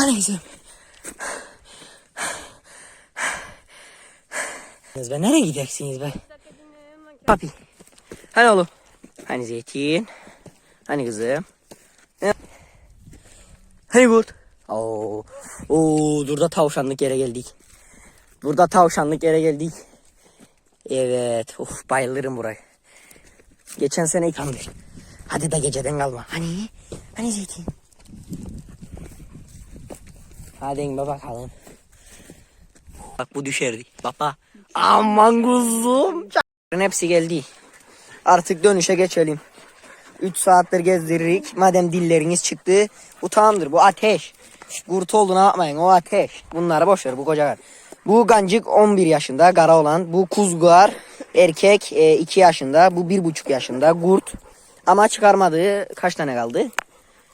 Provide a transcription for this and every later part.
Hadi kızım. Be nereye gideceksiniz be? Papi. Hani oğlum? Hani zeytin? Hani kızım? Hani kurt? Oo. Oo, burada tavşanlık yere geldik. Burada tavşanlık yere geldik. Evet. Of bayılırım burayı. Geçen sene yıkanmış. Hadi de geceden kalma. Hani? Hani zeytin? Hadi inme bakalım. Bak bu düşerdi. Baba. Aman kuzum. Hepsi geldi. Artık dönüşe geçelim. 3 saattir gezdiririk. Madem dilleriniz çıktı. Bu tamamdır. Bu ateş. Kurt olduğunu yapmayın. O ateş. Bunları boş ver. Bu koca Bu gancık 11 yaşında. Kara olan. Bu kuzgar. Erkek 2 yaşında. Bu 1,5 yaşında. Kurt. Ama çıkarmadığı kaç tane kaldı?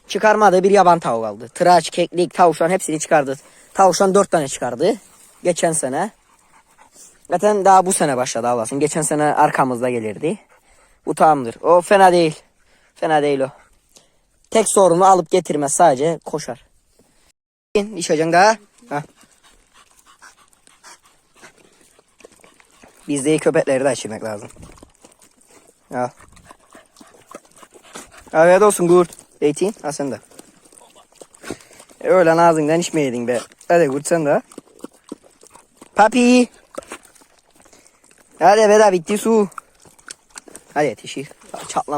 Çıkarmadığı bir yaban tavuk aldı. Tıraç, keklik, tavşan hepsini çıkardı. Tavşan 4 tane çıkardı. Geçen sene. Zaten daha bu sene başladı Allah'ın. Geçen sene arkamızda gelirdi. Bu tamamdır. O fena değil. Fena değil o. Tek sorunu alıp getirmez sadece koşar. İçeceksin daha. Ha. Bizde köpekleri de içirmek lazım. Al. Afiyet olsun Kurt. Zeytin. Ha sen de. E, Öyle ağzından içmeyeydin be. Hadi Kurt sen de. Papi. Hadi be bitti su. Hadi yetişir. Çatlam.